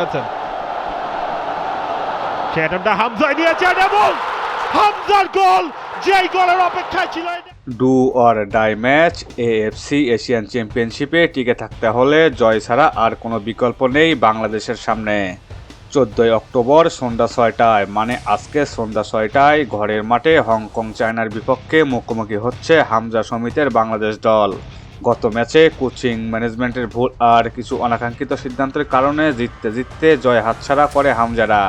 হয়েছেন সেটা হামজায় নিয়েছেন এবং হামজার গোল, যেই গোলের অপেক্ষায় ছিল do or die match, AFC Asian চ্যাম্পিয়নশিপে টিকে থাকতে হলে জয় ছাড়া আর কোনো বিকল্প নেই বাংলাদেশের সামনে। চোদ্দোই অক্টোবর সন্ধ্যা ছয়টায় মানে আজকে সন্ধ্যা ছয়টায় ঘরের মাঠে হংকং, চায়নার বিপক্ষে মুখোমুখি হচ্ছে হামজা সমিতের বাংলাদেশ দল। গত ম্যাচে কোচিং ম্যানেজমেন্টের ভুল আর কিছু অনাকাঙ্ক্ষিত সিদ্ধান্তের কারণে জিততে জিততে জয় হাতছাড়া করে হামজারা।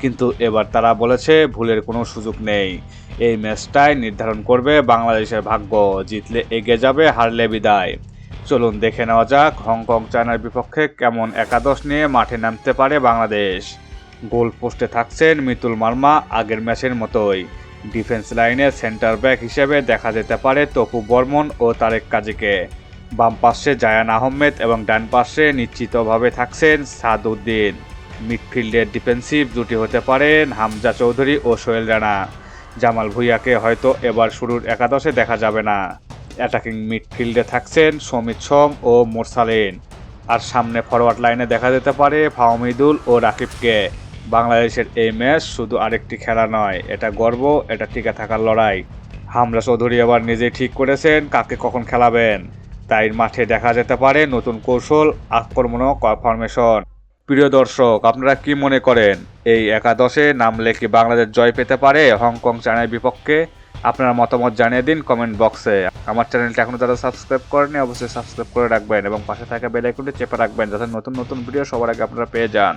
কিন্তু এবার তারা বলেছে ভুলের কোনো সুযোগ নেই। এই ম্যাচটাই নির্ধারণ করবে বাংলাদেশের ভাগ্য। জিতলে এগিয়ে যাবে হারলে বিদায়। চলুন দেখে নেওয়া যাক হংকং চায়নার বিপক্ষে কেমন একাদশ নিয়ে মাঠে নামতে পারে বাংলাদেশ। গোল পোস্টে থাকছেন মিতুল মার্মা আগের ম্যাচের মতোই। ডিফেন্স লাইনে সেন্টার ব্যাক হিসেবে দেখা যেতে পারে তপু বর্মন ও তারেক কাজীকে। বাম পাশে জায়ান আহমেদ এবং ডান পাশে নিশ্চিতভাবে থাকছেন সাদউদ্দিন। মিডফিল্ডের ডিফেন্সিভ জুটি হতে পারেন হামজা চৌধুরী ও সোহেল রানা। জামাল ভুইয়াকে হয়তো এবার শুরুর একাদশে দেখা যাবে না। অ্যাটাকিং মিডফিল্ডে থাকছেন সমিত সোম ও মোরসালিন। আর সামনে ফরওয়ার্ড লাইনে দেখা যেতে পারে ফাহমিদুল ও রাকিবকে। বাংলাদেশের এই ম্যাচ শুধু আরেকটি খেলা নয়, এটা গর্ব, এটা টিকে থাকার লড়াই। হামরা চৌধুরী আবার নিজেই ঠিক করেছেন, কাকে কখন খেলাবেন। তাই মাঠে দেখা যেতে পারে নতুন কৌশল আক্রমণক ফরমেশন প্রিয় দর্শক, আপনারা কি মনে করেন? এই একাদশে নামলে কি বাংলাদেশ জয় পেতে পারে হংকং চায়নার বিপক্ষে? আপনার মতামত জানিয়ে দিন কমেন্ট বক্সে। আমার চ্যানেলটা এখনও যারা সাবস্ক্রাইব করেনি অবশ্যই সাবস্ক্রাইব করে রাখবেন এবং পাশে থাকা বেল চেপে রাখবেন যাতে নতুন নতুন ভিডিও সবার আগে আপনারা পেয়ে যান।